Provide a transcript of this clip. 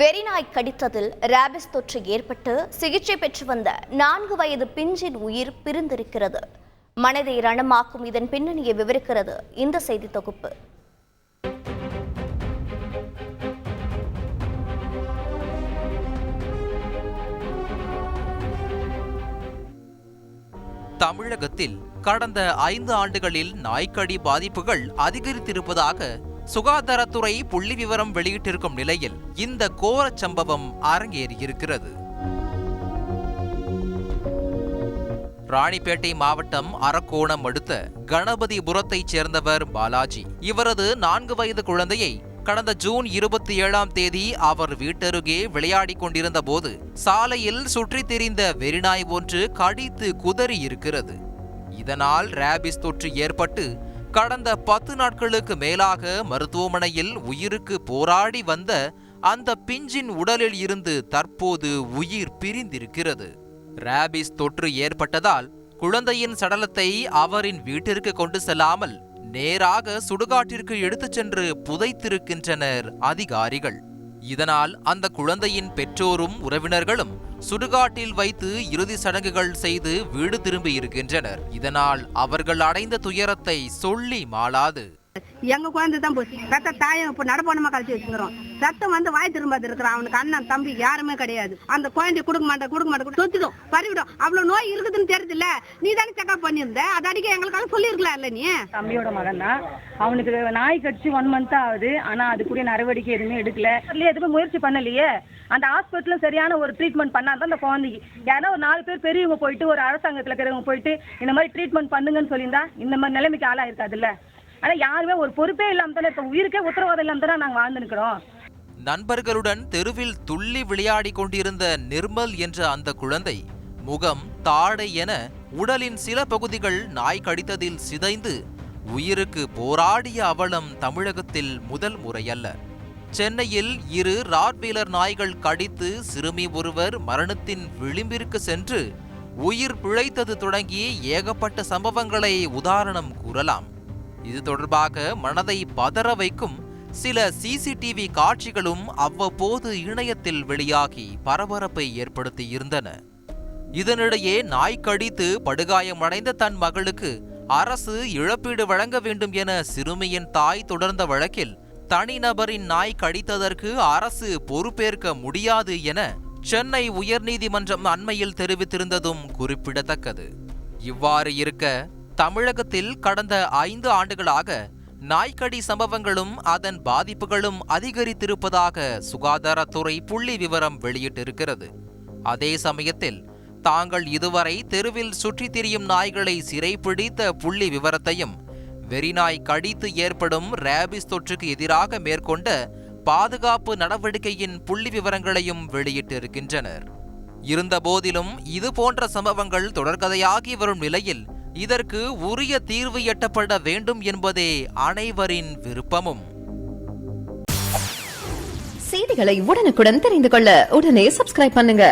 வெறிநாய் கடித்ததில் rabies தொற்று ஏற்பட்டு சிகிச்சை பெற்று வந்த நான்கு வயது பிஞ்சின் உயிர் பிரிந்திருக்கிறது. மனதை ரணமாக்கும் இதன் பின்னணியை விவரிக்கிறது இந்த செய்தி தொகுப்பு. தமிழகத்தில் கடந்த ஐந்து ஆண்டுகளில் நாய்க்கடி பாதிப்புகள் அதிகரித்திருப்பதாக சுகாதாரத்துறை புள்ளி விவரம் வெளியிட்டிருக்கும் நிலையில் இந்த கோரச் சம்பவம் அரங்கேறியிருக்கிறது. ராணிப்பேட்டை மாவட்டம் அரக்கோணம் அடுத்த கணபதிபுரத்தைச் சேர்ந்தவர் பாலாஜி. இவரது நான்கு வயது குழந்தையை கடந்த ஜூன் இருபத்தி ஏழாம் தேதி அவர் வீட்டருகே விளையாடிக் கொண்டிருந்த போது சாலையில் சுற்றித் திரிந்த வெறிநாய் ஒன்று கடித்து குதறி இருக்கிறது இதனால் ரேபிஸ் தொற்று ஏற்பட்டு கடந்த பத்து நாட்களுக்கு மேலாக மருத்துவமனையில் உயிருக்கு போராடி வந்த அந்த பிஞ்சின் உடலில் இருந்து தற்போது உயிர் பிரிந்திருக்கிறது. ரேபிஸ் தொற்று ஏற்பட்டதால் குழந்தையின் சடலத்தை அவரின் வீட்டிற்கு கொண்டு செல்லாமல் நேராக சுடுகாட்டிற்கு எடுத்துச் சென்று புதைத்திருக்கின்றனர் அதிகாரிகள். இதனால் அந்த குழந்தையின் பெற்றோரும் உறவினர்களும் சுடுகாட்டில் வைத்து இறுதி சடங்குகள் செய்து வீடு திரும்பி இருக்கின்றனர். இதனால் அவர்கள் அடைந்த துயரத்தை சொல்லி மாளாது. எங்க குழந்தை தான் போச்சு தாயம் இப்ப நடப்பானமா கழிச்சு வச்சுக்கிறோம். சத்தம் வந்து வாய் திரும்பாது இருக்கிறான் அவனுக்கு அண்ணன் தம்பி யாருமே கிடையாது. அந்த குழந்தை கொடுக்க மாட்டேன் கொடுக்க மாட்டேன் சொத்திடும் பறிவிடும். அவ்வளவு நோய் இருக்குதுன்னு தெரியுதுல்ல. நீ தானே செக்அப் பண்ணியிருந்த? அது அடிக்க எங்களுக்காக சொல்லியிருக்கலாம் இல்ல நீ? தம்பியோட மகன் தான். அவனுக்கு நாய் கடிச்சு ஒன் மந்த் ஆகுது. ஆனா அதுக்குரிய நடவடிக்கை எதுவுமே எடுக்கல. எதுவுமே முயற்சி பண்ணலையே. அந்த ஹாஸ்பிட்டலும் சரியான ஒரு ட்ரீட்மெண்ட் பண்ணாதான் அந்த குழந்தைக்கு. ஏன்னா ஒரு நாலு பேர் பெரியவங்க போயிட்டு ஒரு அரசாங்கத்துல இருக்கிறவங்க போயிட்டு இந்த மாதிரி ட்ரீட்மெண்ட் பண்ணுங்கன்னு சொல்லியிருந்தா இந்த மாதிரி நிலைமைக்கு ஆளாயிருக்காதுல்ல. ஆனா யாருமே ஒரு பொறுப்பே இல்லாம தானே இப்ப உயிருக்கே உத்தரவாதம் இல்லாம தானே நாங்க வாழ்ந்து நண்பர்களுடன் தெருவில் துள்ளி விளையாடிக் கொண்டிருந்த நிர்மல் என்ற அந்த குழந்தை முகம் தாடை என உடலின் சில பகுதிகள் நாய் கடித்ததில் சிதைந்து உயிருக்கு போராடிய அவலம் தமிழகத்தில் முதல் முறையல்ல. சென்னையில் இரு ராட்வீலர் நாய்கள் கடித்து சிறுமி ஒருவர் மரணத்தின் விளிம்பிற்கு சென்று உயிர் பிழைத்தது தொடங்கி ஏகப்பட்ட சம்பவங்களை உதாரணம் கூறலாம். இது தொடர்பாக மனதை பதற வைக்கும் சில சிசிடிவி காட்சிகளும் அவ்வப்போது இணையத்தில் வெளியாகி பரபரப்பை ஏற்படுத்தி இருந்தன இதனிடையே நாய் கடித்து படுகாயமடைந்த தன் மகளுக்கு அரசு இழப்பீடு வழங்க வேண்டும் என சிறுமியின் தாய் தொடர்ந்த வழக்கில் தனிநபரின் நாய் கடித்ததற்கு அரசு பொறுப்பேற்க முடியாது என சென்னை உயர்நீதிமன்றம் அண்மையில் தெரிவித்திருந்ததும் குறிப்பிடத்தக்கது. இவ்வாறு இருக்க தமிழகத்தில் கடந்த ஐந்து ஆண்டுகளாக நாய்க்கடி சம்பவங்களும் அதன் பாதிப்புகளும் அதிகரித்திருப்பதாக சுகாதாரத்துறை புள்ளி விவரம் வெளியிட்டிருக்கிறது. அதே சமயத்தில் தாங்கள் இதுவரை தெருவில் சுற்றித் திரியும் நாய்களை சிறைப்பிடித்த புள்ளி விவரத்தையும் வெறிநாய் கடித்து ஏற்படும் ரேபிஸ் தொற்றுக்கு எதிராக மேற்கொண்ட பாதுகாப்பு நடவடிக்கையின் புள்ளி விவரங்களையும் வெளியிட்டிருக்கின்றனர். இருந்தபோதிலும் இது போன்ற சம்பவங்கள் தொடர்கதையாகி வரும் நிலையில் இதற்கு உரிய தீர்வு எட்டப்பட வேண்டும் என்பதே அனைவரின் விருப்பமும். செய்திகளை உடனுக்குடன் தெரிந்து கொள்ள உடனே சப்ஸ்கிரைப் பண்ணுங்க.